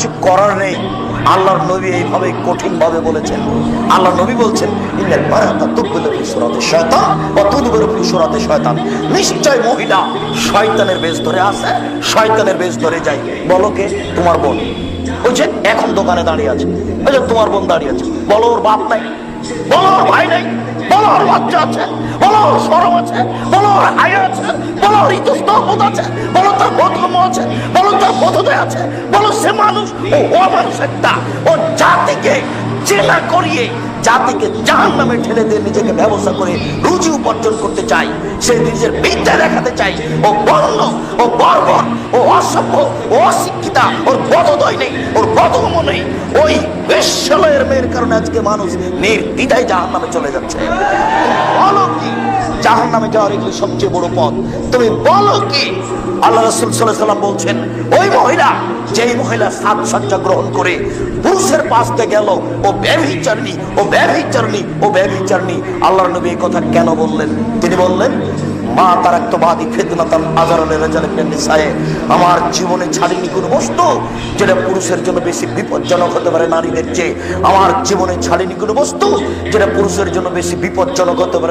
কিছু করার নেই। আল্লাহর নবী এইভাবে কঠিন ভাবে বলেছেন। আল্লাহ নবী বলছেন সুরাতি শয়তান নিশ্চয় মহিলা শয়তানের বেশ ধরে আছে, শয়তানের বেশ ধরে যায়। বলো কে? তোমার বোন। ওই যে এখন দোকানে দাঁড়িয়ে আছে। ওই তোমার বোন দাঁড়িয়ে আছে। বলো ওর বাপ নাই। বলো ওর ভাই নেই, বলো ওর আছে, বলো ওর সরম আছে, বলো ওর আছে, বলো ওর আছে, বলো তার বোধগম্য আছে, বলো তার বোধোদয় আছে, বলো সে মানুষ ও মানুষ একটা, ও জাতিকে চেনা করিয়ে জাতিকে জাহান নামে ঠেলে দিয়ে নিজেকে ব্যবস্থা করে রুজি উপার্জন করতে চাই, সে নিজের বিদ্যা দেখাতে চাই। ও বর্ণ, ও বর্বর ও অসভ্য, ও অশিক্ষিতা, ওর বদদয় নেই, ওর বদম নেই। ওই বিশ্বলয়ের মেয়ের কারণে আজকে মানুষ নির্দ্বিধায় জাহান নামে চলে যাচ্ছে। বলো কি? জাহান নামে যাওয়ার সবচেয়ে বড় পথ। তুমি বলো কি? আল্লাহ রসুল সাল্লাম বলছেন, ওই মহিলা, যেই মহিলা গ্রহণ করে পুরুষের গেল, ও ব্যভিচারণী ও ব্যভিচারণী ও ব্যভিচারণী। আল্লাহর নবী এই কথা কেন বললেন? তিনি বললেন, মা তার একটা বাদী ফেতনাতাল আজারালে রেজালে নিসায়ে, আমার জীবনে ছাড়িনি কোনো বস্তু যেটা পুরুষের জন্য বেশি বিপজ্জনক হতে পারে নারীদের চেয়ে। আমার জীবনে ছাড়িনি কোনো বস্তু যেটা পুরুষের জন্য বেশি বিপজ্জনক হতে পারে